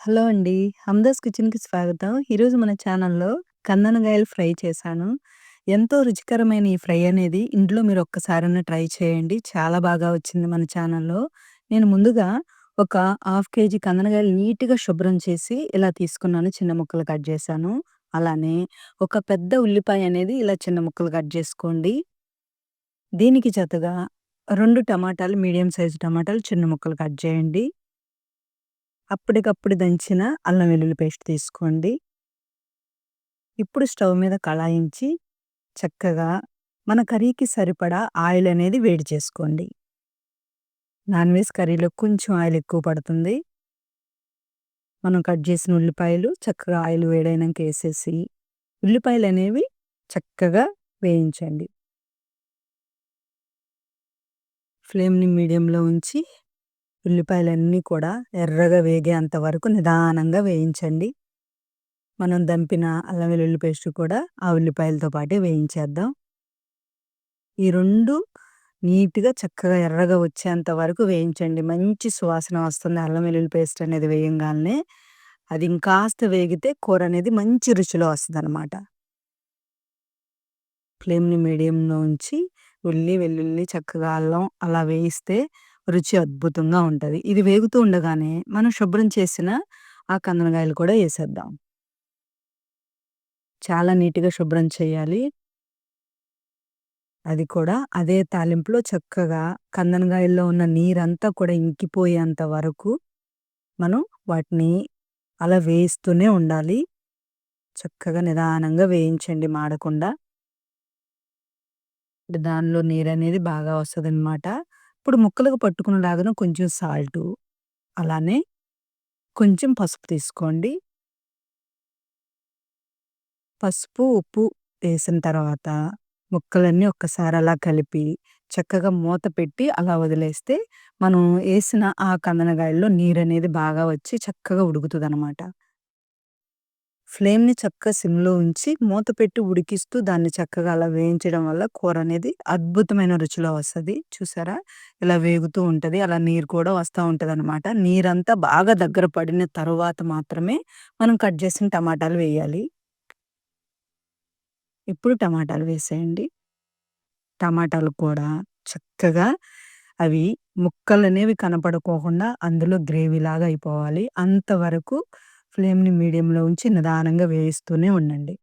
Hello అండి. హమ్దాస్ కిచెన్‌కి స్వాగతం. ఈరోజు మన ఛానల్‌లో కందనగాయలు ఫ్రై చేశాను. ఎంతో రుచికరమైన ఈ ఫ్రై అనేది ఇంట్లో మీరు ఒక్కసారైనా ట్రై చేయండి. చాలా బాగా వచ్చింది మన ఛానల్‌లో. నేను ముందుగా ఒక హాఫ్ కేజీ కందనగాయలు నీట్‌గా శుభ్రం చేసి ఇలా తీసుకున్నాను. చిన్న ముక్కలు కట్ చేశాను. అలానే ఒక పెద్ద ఉల్లిపాయ అనేది ఇలా చిన్న ముక్కలు కట్ చేసుకోండి. దీనికి జతగా రెండు టమాటాలు మీడియం సైజ్ టమాటాలు చిన్న ముక్కలు కట్ చేయండి. అప్పటికప్పుడు దంచిన అల్లం వెల్లుల్లి పేస్ట్ తీసుకోండి. ఇప్పుడు స్టవ్ మీద కళాయించి చక్కగా మన కర్రీకి సరిపడా ఆయిల్ అనేది వేడి చేసుకోండి. నాన్ వెజ్ కర్రీలో కొంచెం ఆయిల్ ఎక్కువ పడుతుంది. మనం కట్ చేసిన ఉల్లిపాయలు చక్కగా ఆయిల్ వేడైనాక ఉల్లిపాయలు అనేవి చక్కగా వేయించండి. ఫ్లేమ్‌ని మీడియంలో ఉంచి ఉల్లిపాయలన్నీ కూడా ఎర్రగా వేగేంత వరకు నిదానంగా వేయించండి. మనం దంపిన అల్లం వెల్లుల్లి పేస్ట్ కూడా ఆ ఉల్లిపాయలతో పాటే వేయించేద్దాం. ఈ రెండు నీట్‌గా చక్కగా ఎర్రగా వచ్చేంత వరకు వేయించండి. మంచి సువాసన వస్తుంది అల్లం వెల్లుల్లి పేస్ట్ అనేది వేయంగానే అది ఇంకాస్త వేగితే కూర అనేది మంచి రుచిలో వస్తుంది అనమాట ఫ్లేమ్‌ని మీడియంలో ఉంచి ఉల్లి, వెల్లుల్లి చక్కగా అల్లం అలా వేయిస్తే రుచి అద్భుతంగా ఉంటది. ఇది వేగుతూ ఉండగానే మనం శుభ్రం చేసిన ఆ కందనగాయలు కూడా వేసేద్దాం చాలా నీట్‌గా శుభ్రం చేయాలి. అది కూడా అదే తాలింపులో చక్కగా కందనగాయల్లో ఉన్న నీరంతా కూడా ఇంకిపోయేంత వరకు మనం వాటిని అలా వేయిస్తూనే ఉండాలి. చక్కగా నిదానంగా వేయించండి మాడకుండా. దానిలో నీరనేది బాగా వస్తదనమాట. ఇప్పుడు ముక్కలకు పట్టుకునేలాగాన కొంచెం సాల్టు, అలానే కొంచెం పసుపు తీసుకోండి. పసుపు, ఉప్పు వేసిన తర్వాత ముక్కలన్నీ ఒక్కసారి అలా కలిపి చక్కగా మూత పెట్టి అలా వదిలేస్తే మనం వేసిన ఆ కందనగాయల్లో అనేది బాగా వచ్చి చక్కగా ఉడుకుతుంది అనమాట ఫ్లేమ్‌ని చక్కగా సిమ్‌లో ఉంచి మూత పెట్టి ఉడికిస్తూ దాన్ని చక్కగా అలా వేయించడం వల్ల కూర అనేది అద్భుతమైన రుచిలో వస్తుంది చూసారా? ఇలా వేగుతూ ఉంటుంది అలా నీరు కూడా వస్తూ ఉంటుంది అనమాట నీరంతా బాగా దగ్గర పడిన తరువాత మాత్రమే మనం కట్ చేసిన టమాటాలు వేయాలి. ఇప్పుడు టమాటాలు వేసేయండి. టమాటాలు కూడా చక్కగా అవి ముక్కలు అనేవి కనపడుకోకుండా అందులో గ్రేవీలాగా అయిపోవాలి. అంతవరకు ఫ్లేమ్‌ని మీడియంలో ఉంచి నిదానంగా వేయిస్తూనే ఉండండి.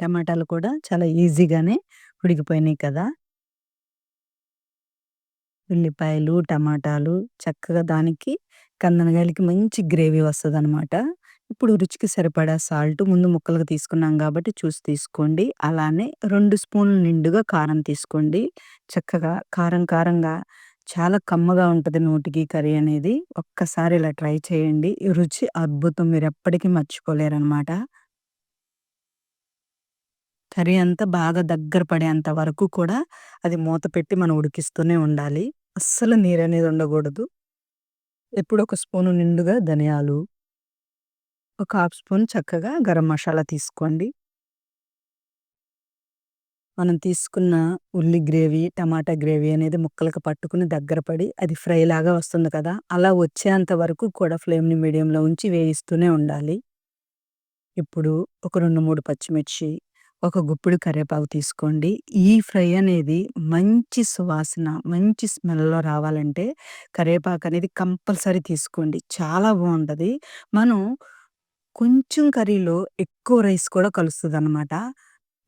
టమాటాలు కూడా చాలా ఈజీగానే ఉడికిపోయినాయి కదా! ఉల్లిపాయలు, టమాటాలు చక్కగా దానికి కందనకాయలకి మంచి గ్రేవీ వస్తదనమాట. ఇప్పుడు రుచికి సరిపడా సాల్ట్ ముందు ముక్కలుగా తీసుకున్నాం కాబట్టి చూసి తీసుకోండి. అలానే 2 స్పూన్లు నిండుగా కారం తీసుకోండి. చక్కగా కారం కారంగా చాలా కమ్మగా ఉంటది నోటికి కర్రీ అనేది. ఒక్కసారి ఇలా ట్రై చేయండి. రుచి అద్భుతం. మీరెప్పటికీ మర్చిపోలేరనమాట. కర్రీ అంతా బాగా దగ్గర పడేంత వరకు కూడా అది మూత పెట్టి మనం ఉడికిస్తూనే ఉండాలి. అస్సలు నీరనేది ఉండకూడదు. ఇప్పుడు ఒక స్పూను నిండుగా ధనియాలు, ఒక హాఫ్ స్పూన్ చక్కగా గరం మసాలా తీసుకోండి. మనం తీసుకున్న ఉల్లి గ్రేవీ, టమాటా గ్రేవీ అనేది ముక్కలకు పట్టుకుని దగ్గర పడి అది ఫ్రైలాగా వస్తుంది కదా! అలా వచ్చేంత వరకు కూడా ఫ్లేమ్‌ని మీడియంలో ఉంచి వేయిస్తూనే ఉండాలి. ఇప్పుడు ఒక 2, 3 పచ్చిమిర్చి, ఒక గుప్పుడు కరివేపాకు తీసుకోండి. ఈ ఫ్రై అనేది మంచి సువాసన, మంచి స్మెల్‌లో రావాలంటే కరివేపాకు అనేది కంపల్సరీ తీసుకోండి. చాలా బాగుంటుంది మనం కొంచెం కర్రీలో ఎక్కువ రైస్ కూడా కలుస్తుంది అనమాట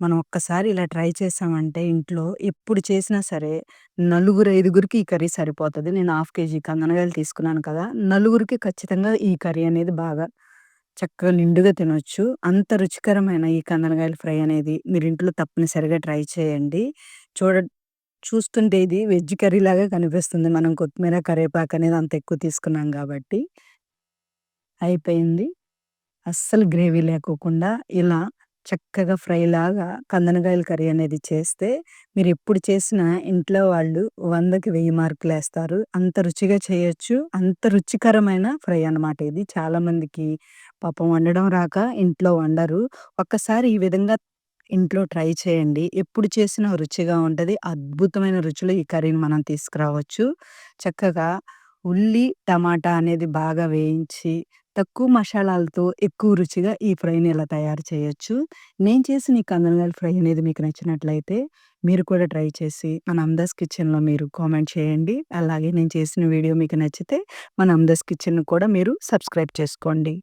మనం ఒక్కసారి ఇలా ట్రై చేశామంటే ఇంట్లో ఎప్పుడు చేసినా సరే నలుగురు, ఐదుగురికి ఈ కర్రీ సరిపోతది. నేను హాఫ్ కేజీ కందనగాయలు తీసుకున్నాను కదా! నలుగురికి ఖచ్చితంగా ఈ కర్రీ అనేది బాగా చక్కగా నిండుగా తినొచ్చు. అంత రుచికరమైన ఈ కందనగాయల ఫ్రై అనేది మీరు ఇంట్లో తప్పనిసరిగా ట్రై చేయండి. చూడ చూస్తుంటే ఇది వెజ్ కర్రీలాగా కనిపిస్తుంది. మనం కొత్తిమీర, కరివేపాకు అనేది అంత ఎక్కువ తీసుకున్నాం కాబట్టి. అయిపోయింది. అస్సలు గ్రేవీ లేకోకుండా ఇలా చక్కగా ఫ్రైలాగా కందనగాయల కర్రీ అనేది చేస్తే మీరు ఎప్పుడు చేసినా ఇంట్లో వాళ్ళు వందకి వెయ్యి మార్కులు వేస్తారు అంత రుచిగా చేయొచ్చు. అంత రుచికరమైన ఫ్రై అనమాట ఇది. చాలామందికి పాపం వండడం రాక ఇంట్లో వండరు. ఒక్కసారి ఈ విధంగా ఇంట్లో ట్రై చేయండి. ఎప్పుడు చేసినా రుచిగా ఉంటుంది అద్భుతమైన రుచులు ఈ కర్రీని మనం తీసుకురావచ్చు. చక్కగా ఉల్లి, టమాటా అనేది బాగా వేయించి, తక్కువ మషాలాలతో ఎక్కువ రుచిగా ఈ ఫ్రైని ఇలా తయారు చేయొచ్చు. నేను చేసిన ఈ కందనగడ్డ ఫ్రై అనేది మీకు నచ్చినట్లయితే, మీరు కూడా ట్రై చేసి మన అమ్దాస్ కిచెన్‌లో మీరు కామెంట్ చేయండి. అలాగే నేను చేసిన వీడియో మీకు నచ్చితే మన అమ్దాస్ కిచెన్‌ని కూడా మీరు సబ్స్క్రైబ్ చేసుకోండి.